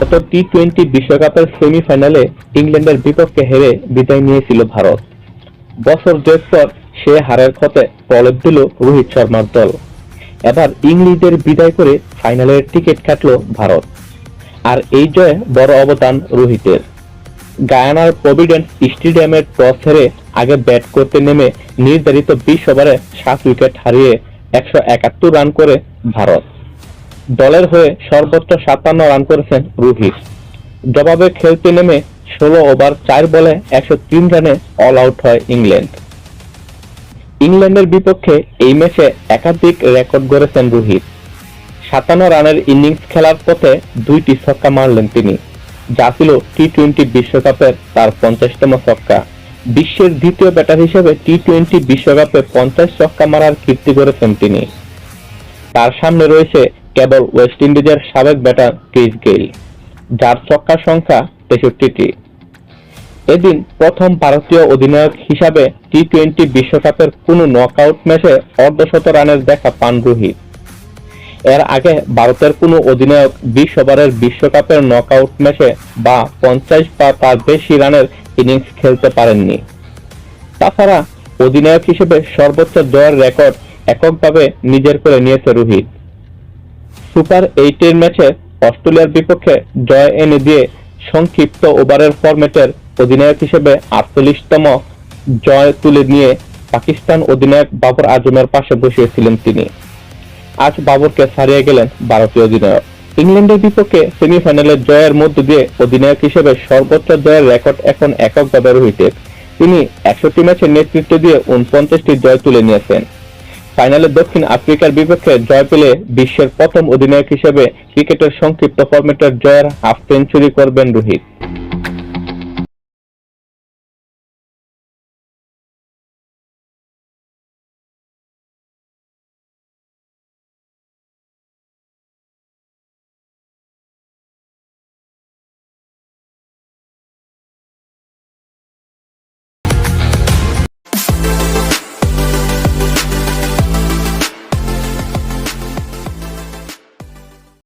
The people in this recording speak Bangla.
গত টি টোয়েন্টি বিশ্বকাপের সেমিফাইনালে ইংল্যান্ডের বিপক্ষে হেরে বিদায় নিয়েছিল ভারত। বছর দুয়েক পর সে হারের ক্ষতে প্রলেপ দিল রোহিত শর্মার দল। এবার ইংলিশদের বিদায় করে ফাইনালের টিকিট কাটল ভারত। আর এই জয়ে বড় অবদান রোহিতের। গায়ানার প্রভিডেন্স স্টেডিয়ামের টস হেরে আগে ব্যাট করতে নেমে নির্ধারিত বিশ ওভারে সাত উইকেট হারিয়ে একশো একাত্তর রান করে ভারত। দলের হয়ে সর্বোচ্চ সাতান্ন রান করেছেন রোহিত জবাবে খেলতে নেমে ষোলো ওভার চার বলে একশো তিন রানে অল আউট হয় ইংল্যান্ড। ইংল্যান্ডের বিপক্ষে এই ম্যাচে একাধিক রেকর্ড গড়েছেন রোহিত সাতান্ন রানের ইনিংস খেলার পথে দুইটি ছক্কা মারলেন তিনি, যা ছিল টি টোয়েন্টি বিশ্বকাপের তার পঞ্চাশতম ছক্কা। বিশ্বের দ্বিতীয় ব্যাটার হিসেবে টি টোয়েন্টি বিশ্বকাপে পঞ্চাশ ছক্কা মারার কীর্তি করেছেন তিনি। তার সামনে রয়েছে কেবল ওয়েস্ট ইন্ডিজের সাবেক ব্যাটার ক্রিস গেইল যার ছক্কার সংখ্যা তেষট্টিটি। এদিন প্রথম ভারতীয় অধিনায়ক হিসাবে টি টোয়েন্টি বিশ্বকাপের কোনো নকআউট ম্যাচে অর্ধশত রানের দেখা পান রোহিত। এর আগে ভারতের কোনো অধিনায়ক বিশ ওভারের বিশ্বকাপের নকআউট ম্যাচে বা পঞ্চাশ বা তার বেশি রানের ইনিংস খেলতে পারেননি। তাছাড়া অধিনায়ক হিসেবে সর্বোচ্চ জয়ের রেকর্ড এককভাবে নিজের করে নিয়েছে রোহিত। সুপার এইটের ম্যাচে অস্ট্রেলিয়ার বিপক্ষে জয় এনে দিয়ে সংক্ষিপ্ত ওভারের ফরম্যাটের অধিনায়ক হিসেবে আটচল্লিশতম জয় তুলে নিয়ে পাকিস্তান অধিনায়ক বাবর আজমের পাশে বসিয়েছিলেন তিনি। আজ বাবরকে ছাড়িয়ে গেলেন ভারতীয় অধিনায়ক। ইংল্যান্ডের বিপক্ষে সেমিফাইনালে জয়ের মধ্য দিয়ে অধিনায়ক হিসেবে সর্বোচ্চ জয়ের রেকর্ড এখন এককভাবে রোহিতের। তিনি একষট্টি ম্যাচের নেতৃত্ব দিয়ে উনপঞ্চাশটি জয় তুলে নিয়েছেন। ফাইনালে দক্ষিণ আফ্রিকার বিপক্ষে জয় পেলে বিশ্বের প্রথম অধিনায়ক হিসেবে ক্রিকেটের সংক্ষিপ্ত ফরম্যাটের জয়ের হাফ সেঞ্চুরি করবেন রোহিত।